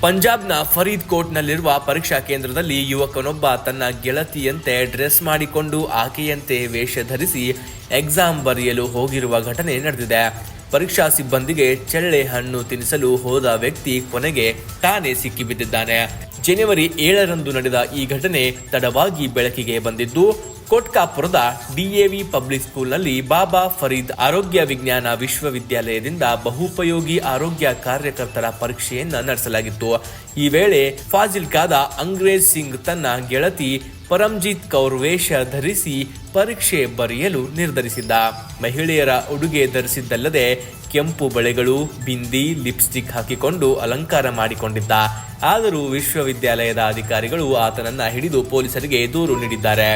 ಪಂಜಾಬ್ನ ಫರೀದ್ ಕೋಟ್ನಲ್ಲಿರುವ ಪರೀಕ್ಷಾ ಕೇಂದ್ರದಲ್ಲಿ ಯುವಕನೊಬ್ಬ ತನ್ನ ಗೆಳತಿಯಂತೆ ಡ್ರೆಸ್ ಮಾಡಿಕೊಂಡು ಆಕೆಯಂತೆ ವೇಷ ಧರಿಸಿ ಎಕ್ಸಾಮ್ ಬರೆಯಲು ಹೋಗಿರುವ ಘಟನೆ ನಡೆದಿದೆ. ಪರೀಕ್ಷಾ ಸಿಬ್ಬಂದಿಗೆ ಚಳ್ಳೆ ಹಣ್ಣು ತಿನ್ನಿಸಲು ಹೋದ ವ್ಯಕ್ತಿ ಕೊನೆಗೆ ತಾನೇ ಸಿಕ್ಕಿಬಿದ್ದಿದ್ದಾನೆ. ಜನವರಿ ಏಳರಂದು ನಡೆದ ಈ ಘಟನೆ ತಡವಾಗಿ ಬೆಳಕಿಗೆ ಬಂದಿದ್ದು ಕೋಟ್ಕಾಪುರದ ಡಿಎವಿ ಪಬ್ಲಿಕ್ ಸ್ಕೂಲ್ನಲ್ಲಿ ಬಾಬಾ ಫರೀದ್ ಆರೋಗ್ಯ ವಿಜ್ಞಾನ ವಿಶ್ವವಿದ್ಯಾಲಯದಿಂದ ಬಹುಪಯೋಗಿ ಆರೋಗ್ಯ ಕಾರ್ಯಕರ್ತರ ಪರೀಕ್ಷೆಯನ್ನು ನಡೆಸಲಾಗಿತ್ತು. ಈ ವೇಳೆ ಫಾಜಿಲ್ಕಾದ ಅಂಗ್ರೇಜ್ ಸಿಂಗ್ ತನ್ನ ಗೆಳತಿ ಪರಂಜಿತ್ ಕೌರ್ ವೇಷ ಧರಿಸಿ ಪರೀಕ್ಷೆ ಬರೆಯಲು ನಿರ್ಧರಿಸಿದ್ದ. ಮಹಿಳೆಯರ ಉಡುಗೆ ಧರಿಸಿದ್ದಲ್ಲದೆ ಕೆಂಪು ಬಳೆಗಳು, ಬಿಂದಿ, ಲಿಪ್ಸ್ಟಿಕ್ ಹಾಕಿಕೊಂಡು ಅಲಂಕಾರ ಮಾಡಿಕೊಂಡಿದ್ದ. ಆದರೂ ವಿಶ್ವವಿದ್ಯಾಲಯದ ಅಧಿಕಾರಿಗಳು ಆತನನ್ನ ಹಿಡಿದು ಪೊಲೀಸರಿಗೆ ದೂರು ನೀಡಿದ್ದಾರೆ.